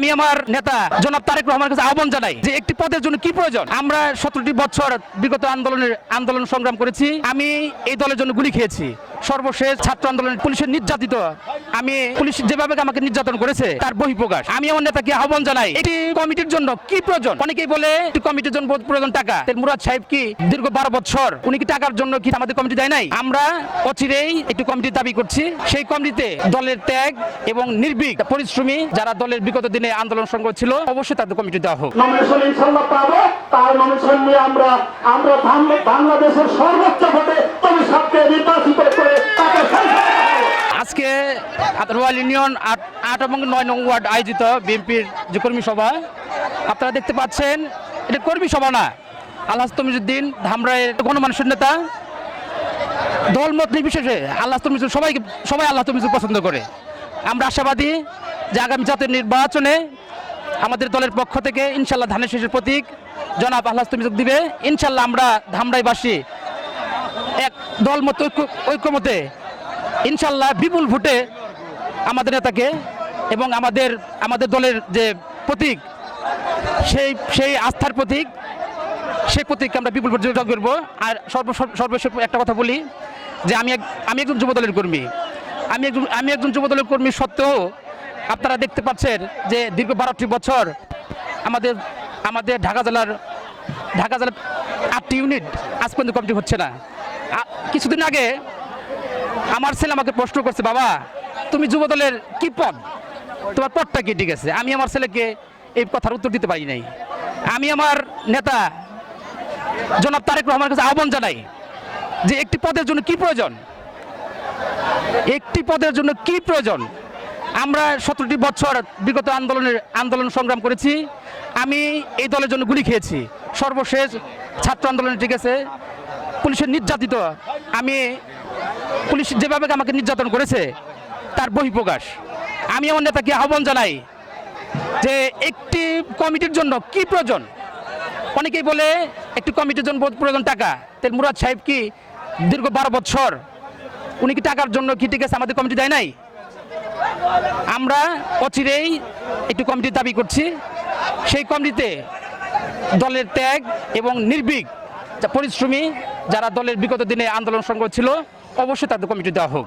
আমি আমার নেতা জনাব তারেক রহমানের কাছে আহ্বান জানাই যে একটি পদের জন্য কি প্রয়োজন? আমরা সতেরোটি বছর বিগত আন্দোলনের আন্দোলন সংগ্রাম করেছি। আমি এই দলের জন্য গুলি খেয়েছি। সর্বশেষ ছাত্র আন্দোলন পুলিশের নির্যাতিত। আমি পুলিশ যেভাবে আমাকে নির্যাতন করেছে, তার বহিঃপ্রকাশ। আমি আমার নেতাকে আহ্বান জানাই, একটি কমিটির জন্য কি প্রয়োজন? অনেকেই বলে কমিটির জন্য প্রয়োজন টাকা। মুরাদ সাহেব কি দীর্ঘ বারো বছর উনি কি টাকার জন্য কি আমাদের কমিটি দেয় নাই? আমরা অচিরেই একটি কমিটির দাবি করছি। সেই কমিটিতে দলের ত্যাগ এবং নির্ভীক পরিশ্রমী যারা দলের বিগত দিনে আন্দোলন সংগ্রহ ছিল, অবশ্যই তাদের কমিটি দেওয়া হোক। তার নিয়ে আমরা আমরা বাংলাদেশের সর্বোচ্চ ভোটে তুমি সবকে রয়্যাল ইউনিয়ন আট আট এবং নয় নং ওয়ার্ড আয়োজিত বিএনপির যে কর্মী সভা। আপনারা দেখতে পাচ্ছেন, এটা কর্মী সভা না। আল্লাহ তমিজুদ্দিন ধামরায়ের গণমানুষের নেতা। দলমত নির্বিশেষে আল্লাহ তমিজুর সবাইকে সবাই আল্লাহ তমিজুর পছন্দ করে। আমরা আশাবাদী যে আগামী জাতীয় নির্বাচনে আমাদের দলের পক্ষ থেকে ইনশাল্লাহ ধানের শেষের প্রতীক জনাব আল্লাহ তমিজুক দিবে। ইনশাল্লাহ আমরা ধামরাইবাসী এক দলমত ঐক্য ঐক্যমতে ইনশাল্লাহ বিপুল ভোটে আমাদের নেতাকে এবং আমাদের আমাদের দলের যে প্রতীক, সেই সেই আস্থার প্রতীক, সেই প্রতীককে আমরা বিপুল জয় করব। আর সর্ব, সর্ব- সর্বশেষ একটা কথা বলি যে আমি এক, আমি একজন যুব দলের কর্মী। আমি একজন আমি একজন যুব দলের কর্মী সত্ত্বেও আপনারা দেখতে পাচ্ছেন যে দীর্ঘ বারোটি বছর আমাদের আমাদের ঢাকা জেলার ঢাকা জেলার আটটি ইউনিট আজ পর্যন্ত কমিটি হচ্ছে না। কিছুদিন আগে আমার ছেলে আমাকে প্রশ্ন করছে, বাবা তুমি যুব দলের কি পদ তোমার পদটা কি? ঠিক আছে। আমি আমার ছেলেকে এই কথার উত্তর দিতে পারি নাই। আমি আমার নেতা জনাব তারেক রহমানের কাছে আহ্বান জানাই যে একটি পদের জন্য কি প্রয়োজন? একটি পদের জন্য কি প্রয়োজন? আমরা সতেরোটি বছর বিগত আন্দোলনের আন্দোলন সংগ্রাম করেছি। আমি এই দলের জন্য গুলি খেয়েছি। সর্বশেষ ছাত্র আন্দোলনে, ঠিক আছে, পুলিশের নির্যাতিত আমি পুলিশ যেভাবে আমাকে নির্যাতন করেছে তার বহিঃপ্রকাশ। আমি আমার নেতাকে আহ্বান জানাই যে একটি কমিটির জন্য কি প্রয়োজন? অনেকেই বলে একটি কমিটির জন্য প্রয়োজন টাকা। তেল মুরাদ সাহেব কি দীর্ঘ বারো বছর উনি কি টাকার জন্য কি ঠিক আছে আমাদের কমিটি দেয় নাই? আমরা অচিরেই একটি কমিটির দাবি করছি। সেই কমিটিতে দলের ত্যাগ এবং নির্ভীক পরিশ্রমী যারা দলের বিগত দিনে আন্দোলন সংগ্রহ ছিল, অবশ্যই তাদের কমিটি দেওয়া হোক।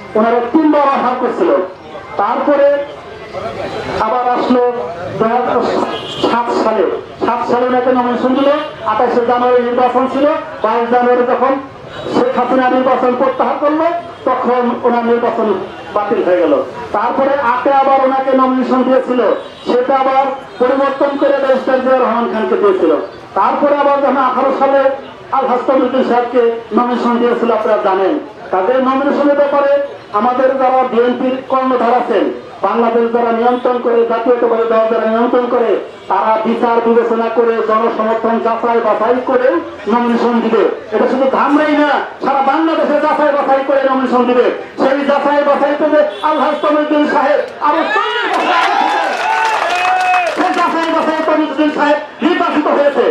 ওনারা তিনবার আহার করছিল। তারপরে আবার আসলো সাত সালে। সাত সালে ওনাকে নমিনেশন দিল। আঠাশে জানুয়ারি নির্বাচন ছিল। বাইশ জানুয়ারি যখন শেখ হাসিনা নির্বাচন প্রত্যাহার করল, তখন ওনার নির্বাচন বাতিল হয়ে গেল। তারপরে আটে আবার ওনাকে নমিনেশন দিয়েছিল। সেটা আবার পরিবর্তন করে ব্যারিস্টার জিয়া রহমান খানকে দিয়েছিল। তারপরে আবার যখন আঠারো সালে আল হাসপাতাল সাহেবকে নমিনেশন দিয়েছিল, আপনারা জানেন। তাদের নমিনেশনের ব্যাপারে আমাদের যারা বিএনপির কর্ণধার আছেন, বাংলাদেশ যারা নিয়ন্ত্রণ করে, জাতীয়তাবাদী দল যারা নিয়ন্ত্রণ করে, তারা বিচার বিবেচনা করে, জনসমর্থন যাচাই বাছাই করে নমিনেশন দিবে। এটা শুধু ধামরাই না, সারা বাংলাদেশে যাচাই বাছাই করে নমিনেশন দিবে। সেই যাচাই বাছাই করে আল্লাহ তমিদ্দিন সাহেব আরও যাচাই বাছাই তমিদ্দিন সাহেব নির্বাচিত হয়েছে।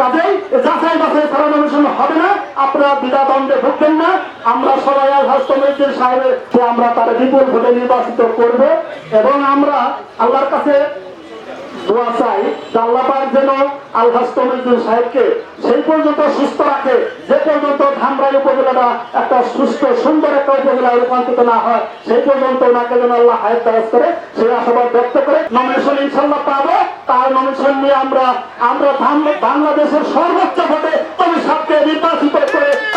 কাজেই যাচাই বাছাই ছাড়া নমিনেশন হবে না। আপনারা বিধাদণ্ডে ভুগবেন না। আমরা সবাই আলহাজ তমিদ্দিন সাহেবের আমরা তার বিপুল ভোটে নির্বাচিত করব এবং আমরা আল্লাহর কাছে আমরা আমরা বাংলাদেশের সর্বোচ্চ সবকে নির্বাচিত করে